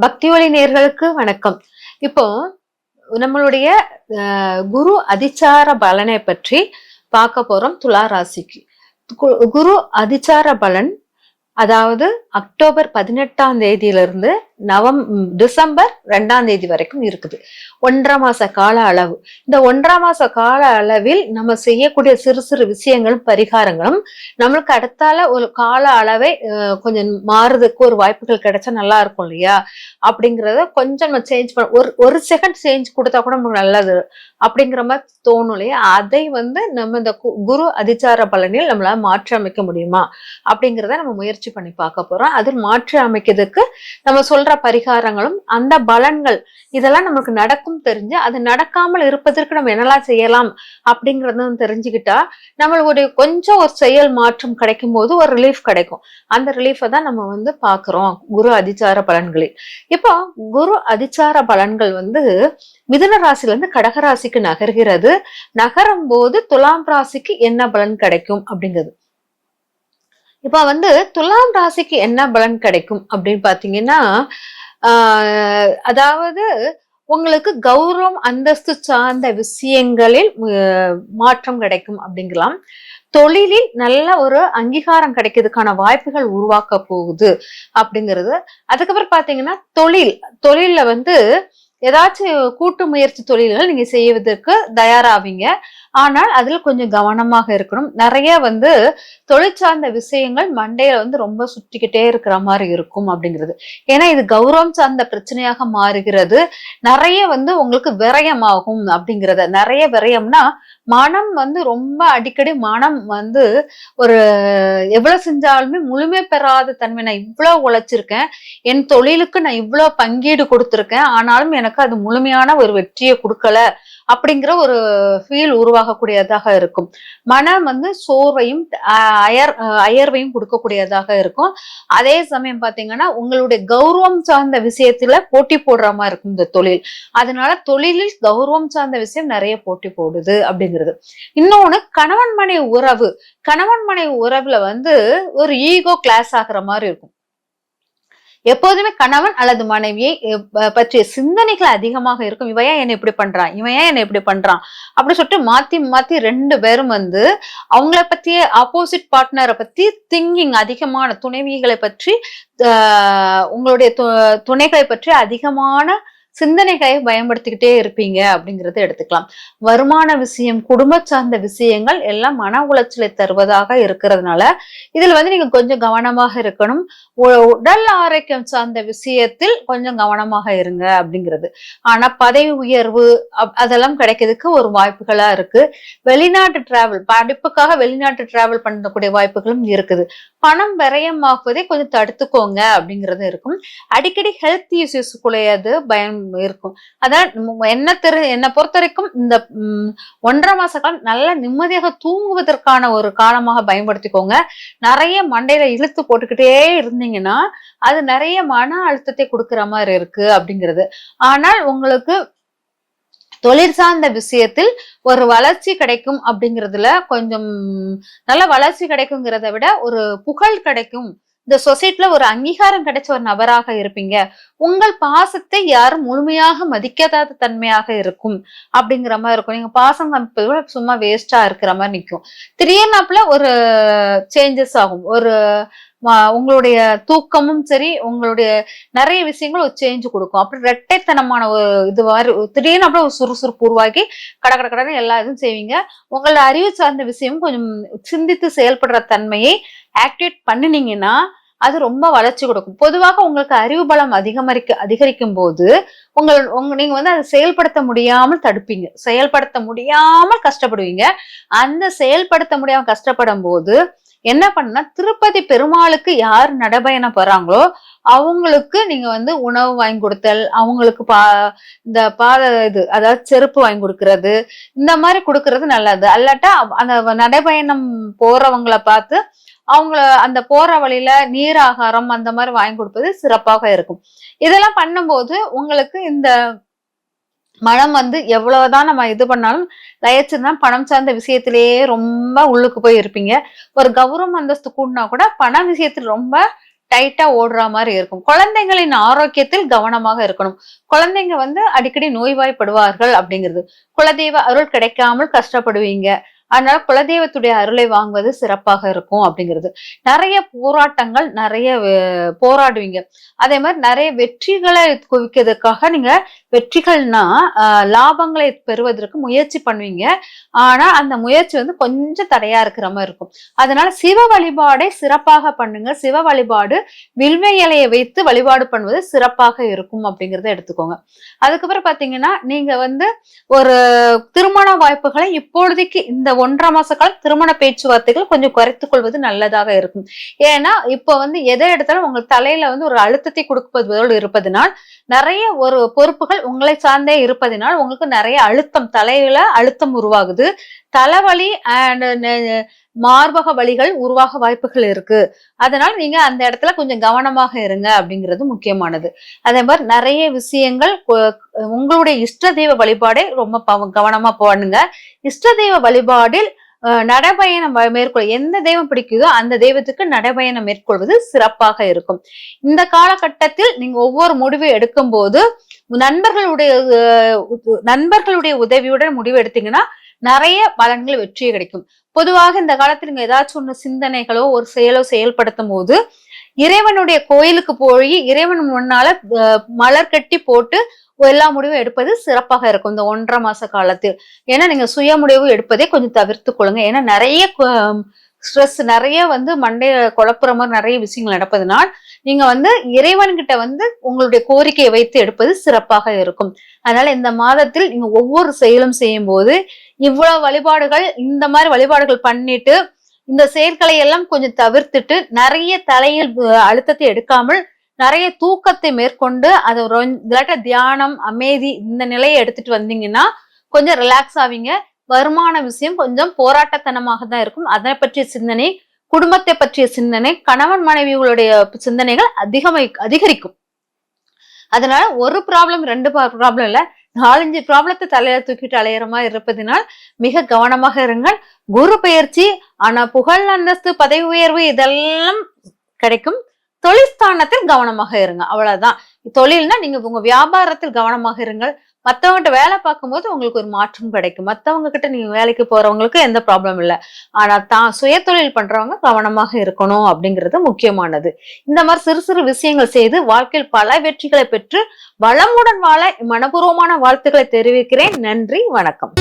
பக்தி ஒளி நேர்களுக்கு வணக்கம். இப்போ நம்மளுடைய குரு அதிச்சார பலனை பற்றி பார்க்க போறோம் துலா ராசிக்கு. கு- குரு அதிச்சார பலன் அதாவது அக்டோபர் பதினெட்டாம் தேதியிலிருந்து நவம் டிசம்பர் ரெண்டாம் தேதி வரைக்கும் இருக்குது. ஒன்றரை மாச கால அளவு. இந்த ஒன்றரை மாச கால அளவில் நம்ம செய்யக்கூடிய சிறு சிறு விஷயங்களும் பரிகாரங்களும் நம்மளுக்கு அடுத்தால ஒரு கால அளவை கொஞ்சம் மாறுறதுக்கு ஒரு வாய்ப்புகள் கிடைச்சா நல்லா இருக்கும் இல்லையா? அப்படிங்கிறத கொஞ்சம் நம்ம சேஞ்ச் பண்ண ஒரு ஒரு செகண்ட் சேஞ்ச் கொடுத்தா கூட நமக்கு நல்லது அப்படிங்கிற மாதிரி தோணும் இல்லையா? அதை வந்து நம்ம இந்த கு- குரு அதிச்சார பலனில் நம்மளால மாற்றி அமைக்க முடியுமா? அப்படிங்கிறத நம்ம முயற்சி பண்ணி பார்க்க போறோம். அதில் மாற்றி அமைக்கிறதுக்கு நம்ம சொல்ற பரிகாரங்களும் அந்த பலன்கள் இதெல்லாம் நமக்கு நடக்கும் தெரிஞ்சு அது நடக்காமல் இருப்பதற்கு நம்ம என்னெல்லாம் செய்யலாம் அப்படிங்கறதும் தெரிஞ்சுக்கிட்டா நம்மளுடைய கொஞ்சம் ஒரு செயல் மாற்றம் கிடைக்கும் போது ஒரு ரிலீஃப் கிடைக்கும். அந்த ரிலீஃபை தான் நம்ம வந்து பார்க்குறோம் குரு அதிச்சார பலன்களில். இப்போ குரு அதிச்சார பலன்கள் வந்து மிதுன ராசிலேருந்து கடகராசிக்கு நகர்கிறது. நகரும் போது துலாம் ராசிக்கு என்ன பலன் கிடைக்கும் அப்படிங்கிறது. இப்ப வந்து துலாம் ராசிக்கு என்ன பலன் கிடைக்கும் அப்படின்னு பாத்தீங்கன்னா ஆஹ் அதாவது உங்களுக்கு கௌரவம் அந்தஸ்து சார்ந்த விஷயங்களில் மாற்றம் கிடைக்கும் அப்படிங்கலாம். தொழிலில் நல்ல ஒரு அங்கீகாரம் கிடைக்கிறதுக்கான வாய்ப்புகள் உருவாக்க போகுது அப்படிங்கிறது. அதுக்கப்புறம் பாத்தீங்கன்னா தொழில் தொழில்ல வந்து ஏதாச்சும் கூட்டு முயற்சி தொழில்கள் நீங்க செய்வதற்கு தயாராவீங்க. ஆனால் அதில் கொஞ்சம் கவனமாக இருக்கணும். நிறைய வந்து தொழிற்சார்ந்த விஷயங்கள் மண்டையில வந்து ரொம்ப சுற்றிக்கிட்டே இருக்கிற மாதிரி இருக்கும் அப்படிங்கிறது. ஏன்னா இது கௌரவம் சார்ந்த பிரச்சனையாக மாறுகிறது. நிறைய வந்து உங்களுக்கு விரயமாகும் அப்படிங்கிறத நிறைய விரயம்னா மனம் வந்து ரொம்ப அடிக்கடி மனம் வந்து ஒரு எவ்வளவு செஞ்சாலுமே முழுமை பெறாத தன்மை. நான் இவ்வளவு உழைச்சிருக்கேன். என் தொழிலுக்கு நான் இவ்வளவு பங்கீடு கொடுத்திருக்கேன். ஆனாலும் எனக்கு அது முழுமையான ஒரு வெற்றியை கொடுக்கல. அப்படிங்கிற ஒரு ஃபீல் உருவாகக்கூடியதாக இருக்கும். மனம் வந்து சோர்வையும் அயர் அயர்வையும் கொடுக்கக்கூடியதாக இருக்கும். அதே சமயம் பார்த்தீங்கன்னா உங்களுடைய கௌரவம் சார்ந்த விஷயத்துல போட்டி போடுற மாதிரி இருக்கும் இந்த தொழில். அதனால தொழிலில் கௌரவம் சார்ந்த விஷயம் நிறைய போட்டி போடுது அப்படிங்கிறது. இன்னொன்று கணவன் மனை உறவு. கணவன் மனைவி உறவுல வந்து ஒரு ஈகோ கிளாஸ் ஆகுற மாதிரி இருக்கும். எப்போதுமே கணவன் அல்லது மனைவியை பற்றிய சிந்தனைகள் அதிகமாக இருக்கும். இவையா என்ன இப்படி பண்றான்? இவையா என்ன இப்படி பண்றான்? அப்படி சொல்லிட்டு மாத்தி மாத்தி ரெண்டு பேரும் வந்து அவங்கள பத்திய ஆப்போசிட் பார்ட்னரை பத்தி திங்கிங் அதிகமான துணைவிகளை பற்றி உங்களுடைய து- துணைகளை பற்றி அதிகமான சிந்தனைகளை பயன்படுத்திக்கிட்டே இருப்பீங்க அப்படிங்கறத எடுத்துக்கலாம். வருமான விஷயம் குடும்ப சார்ந்த விஷயங்கள் எல்லாம் மன உளைச்சலை தருவதாக இருக்கிறதுனால இதுல வந்து நீங்க கொஞ்சம் கவனமாக இருக்கணும். உ- உடல் ஆரோக்கியம் சார்ந்த விஷயத்தில் கொஞ்சம் கவனமாக இருங்க அப்படிங்கிறது. ஆனா பதவி உயர்வு அப்- அதெல்லாம் கிடைக்கிறதுக்கு ஒரு வாய்ப்புகளா இருக்கு. வெளிநாட்டு டிராவல் படிப்புக்காக வெளிநாட்டு டிராவல் பண்ணக்கூடிய வாய்ப்புகளும் இருக்குது. பணம் விரயமாகுவதை கொஞ்சம் தடுத்துக்கோங்க அப்படிங்கிறது இருக்கும். அடிக்கடி ஹெல்த் இஷ்யூஸ்க்குள்ளது பயம் இருக்கும். அதான் என்ன தெரி என்னை பொறுத்த வரைக்கும் இந்த ஒன்றரை மாச காலம் நல்லா நிம்மதியாக தூங்குவதற்கான ஒரு காலமாக பயன்படுத்திக்கோங்க. நிறைய மண்டையில இழுத்து போட்டுக்கிட்டே இருந்தீங்கன்னா அது நிறைய மன அழுத்தத்தை கொடுக்கிற மாதிரி இருக்கு அப்படிங்கிறது. ஆனால் உங்களுக்கு தொழில் சார்ந்த விஷயத்தில் ஒரு வளர்ச்சி கிடைக்கும் அப்படிங்கிறதுல கொஞ்சம் நல்ல வளர்ச்சி கிடைக்குங்கிறத விட ஒரு புகழ் கிடைக்கும். இந்த சொசைட்டில ஒரு அங்கீகாரம் கிடைச்ச ஒரு நபராக இருப்பீங்க. உங்கள் பாசத்தை யாரும் முழுமையாக மதிக்காத தன்மையாக இருக்கும் அப்படிங்கிற மாதிரி இருக்கும். நீங்க பாசம் காமிப்பது கூட சும்மா வேஸ்டா இருக்கிற மாதிரி நிற்கும் திடீர்னாப்புல ஒரு சேஞ்சஸ் ஆகும். ஒரு உங்களுடைய தூக்கமும் சரி உங்களுடைய நிறைய விஷயங்கள் ஒரு சேஞ்ச் கொடுக்கும். அப்படி ரெட்டைத்தனமான ஒரு இது மாதிரி திடீர்னு அப்படியே ஒரு சுறுசுறுப்பு உருவாக்கி கட கட கடன்னு எல்லா இதுவும் செய்வீங்க. உங்களோட அறிவு சார்ந்த விஷயமும் கொஞ்சம் சிந்தித்து செயல்படுற தன்மையை ஆக்டிவேட் பண்ணினீங்கன்னா அது ரொம்ப வளர்ச்சி கொடுக்கும். பொதுவாக உங்களுக்கு அறிவு பலம் அதிகமரிக்க அதிகரிக்கும் போது உங்கள் உங்க நீங்க வந்து அதை செயல்படுத்த முடியாமல் தடுப்பீங்க. செயல்படுத்த முடியாமல் கஷ்டப்படுவீங்க. அந்த செயல்படுத்த முடியாமல் கஷ்டப்படும் போது என்ன பண்ணா திருப்பதி பெருமாளுக்கு யார் நடைபயணம் போறாங்களோ அவங்களுக்கு நீங்க வந்து உணவு வாங்கி கொடுத்தல் அவங்களுக்கு பா இந்த பாத இது அதாவது செருப்பு வாங்கி கொடுக்கறது இந்த மாதிரி கொடுக்கறது நல்லது. அல்லாட்டா அந்த நடைபயணம் போறவங்களை பார்த்து அவங்கள அந்த போற வழியில நீர் ஆகாரம் அந்த மாதிரி வாங்கி கொடுப்பது சிறப்பாக இருக்கும். இதெல்லாம் பண்ணும்போது உங்களுக்கு இந்த மனம் வந்து எவ்வளவுதான் நம்ம இது பண்ணாலும் தயச்சுன்னா பணம் சார்ந்த விஷயத்திலேயே ரொம்ப உள்ளுக்கு போய் இருப்பீங்க. ஒரு கௌரவம் அந்தஸ்து கூடனா கூட பண விஷயத்தில் ரொம்ப டைட்டா ஓடுற மாதிரி இருக்கும். குழந்தைங்களின் ஆரோக்கியத்தில் கவனமாக இருக்கணும். குழந்தைங்க வந்து அடிக்கடி நோய்வாய்ப்படுவார்கள் அப்படிங்கிறது. குலதெய்வ அருள் கிடைக்காமல் கஷ்டப்படுவீங்க. அதனால குலதெய்வத்துடைய அருளை வாங்குவது சிறப்பாக இருக்கும் அப்படிங்கிறது. நிறைய போராட்டங்கள் நிறைய போராடுவீங்க. அதே மாதிரி நிறைய வெற்றிகளை குவிக்கிறதுக்காக நீங்க வெற்றிகள்னா ஆஹ், லாபங்களை பெறுவதற்கு முயற்சி பண்ணுவீங்க. ஆனா அந்த முயற்சி வந்து கொஞ்சம் தடையா இருக்கிற மாதிரி இருக்கும். அதனால சிவ வழிபாடை சிறப்பாக பண்ணுங்க. சிவ வழிபாடு வில்வ இலையை வைத்து வழிபாடு பண்ணுவது சிறப்பாக இருக்கும் அப்படிங்கிறத எடுத்துக்கோங்க. அதுக்கப்புறம் பாத்தீங்கன்னா நீங்க வந்து ஒரு திருமண வாய்ப்புகளை இப்பொழுதைக்கு இந்த ஒன்றரை மாச காலம் திருமண பேச்சுவார்த்தைகள் கொஞ்சம் குறைத்துக் கொள்வது நல்லதாக இருக்கும். ஏன்னா இப்ப வந்து எதை எடுத்தாலும் உங்கள் தலையில வந்து ஒரு அழுத்தத்தை கொடுப்பதோடு இருப்பதனால் நிறைய ஒரு பொறுப்புகள் உங்களை சார்ந்தே இருப்பதனால் உங்களுக்கு நிறைய அழுத்தம் தலையில அழுத்தம் உருவாகுது. தலைவலி அண்ட் uh, மார்பக வழிகள் உருவாக வாய்ப்புகள் இருக்கு. அதனால நீங்க அந்த இடத்துல கொஞ்சம் கவனமாக இருங்க அப்படிங்கிறது முக்கியமானது. அதே மாதிரி நிறைய விஷயங்கள் உங்களுடைய இஷ்ட தெய்வ வழிபாடே ரொம்ப கவனமா பண்ணுங்க. இஷ்ட தெய்வ வழிபாடில் அஹ், நடைபயணம் மேற்கொள்ள மேற்கொள் எந்த தெய்வம் பிடிக்குதோ அந்த தெய்வத்துக்கு நடைபயணம் மேற்கொள்வது சிறப்பாக இருக்கும். இந்த காலகட்டத்தில் நீங்க ஒவ்வொரு முடிவு எடுக்கும் போது நண்பர்களுடைய நண்பர்களுடைய உதவியுடன் முடிவு எடுத்தீங்கன்னா நிறைய பலன்கள் வெற்றி கிடைக்கும். பொதுவாக இந்த காலத்துல நீங்க ஏதாச்சும் ஒண்ணு சிந்தனைகளோ ஒரு செயலோ செயல்படுத்தும் போது இறைவனுடைய கோயிலுக்கு போய் இறைவன் முன்னால அஹ், மலர் கட்டி போட்டு எல்லா முடிவும் எடுப்பது சிறப்பாக இருக்கும் இந்த ஒன்றரை மாச காலத்தில். ஏன்னா நீங்க சுய முடிவு எடுப்பதை கொஞ்சம் தவிர்த்து கொள்ளுங்க. ஏன்னா நிறைய ஸ்ட்ரெஸ் நிறைய வந்து மண்டைய குழப்புற மாதிரி நிறைய விஷயங்கள் நடப்பதனால் நீங்க வந்து இறைவன்கிட்ட வந்து உங்களுடைய கோரிக்கையை வைத்து எடுப்பது சிறப்பாக இருக்கும். அதனால இந்த மாதத்தில் நீங்க ஒவ்வொரு செயலும் செய்யும் போது இவ்வளவு வழிபாடுகள் இந்த மாதிரி வழிபாடுகள் பண்ணிட்டு இந்த செயற்களை எல்லாம் கொஞ்சம் தவிர்த்துட்டு நிறைய தலையில் அழுத்தத்தை எடுக்காமல் நிறைய தூக்கத்தை மேற்கொண்டு அது இல்லாட்ட தியானம் அமைதி இந்த நிலையை எடுத்துட்டு வந்தீங்கன்னா கொஞ்சம் ரிலாக்ஸ் ஆவீங்க. வருமான விஷயம் கொஞ்சம் போராட்டத்தனமாக தான் இருக்கும். அதை பற்றிய சிந்தனை குடும்பத்தை பற்றிய சிந்தனை கணவன் மனைவிகளுடைய சிந்தனைகள் அதிகமை அதிகரிக்கும். அதனால ஒரு ப்ராப்ளம் ரெண்டு ப்ராப்ளம் இல்ல நாலஞ்சு ப்ராப்ளத்தை தலையில தூக்கிட்டு அலையிறமா இருப்பதினால் இருப்பதனால் மிக கவனமாக இருங்கள். குரு பயிற்சி ஆனா புகழ் அந்தஸ்து பதவி உயர்வு இதெல்லாம் கிடைக்கும். தொழிற்ஸ்தானத்தில் கவனமாக இருங்க அவ்வளவுதான். தொழில்னா நீங்க உங்க வியாபாரத்தில் கவனமாக இருங்கள். மத்தவங்ககிட்ட வேலை பார்க்கும்போது உங்களுக்கு ஒரு மாற்றம் கிடைக்கும். மத்தவங்க கிட்ட நீங்க வேலைக்கு போறவங்களுக்கு எந்த ப்ராப்ளம் இல்லை. ஆனா தான் சுய தொழில் பண்றவங்க கவனமாக இருக்கணும் அப்படிங்கிறது முக்கியமானது. இந்த மாதிரி சிறு சிறு விஷயங்கள் செய்து வாழ்க்கையில் பல வெற்றிகளை பெற்று வளமுடன் வாழ மனப்பூர்வமான வாழ்த்துக்களை தெரிவிக்கிறேன். நன்றி வணக்கம்.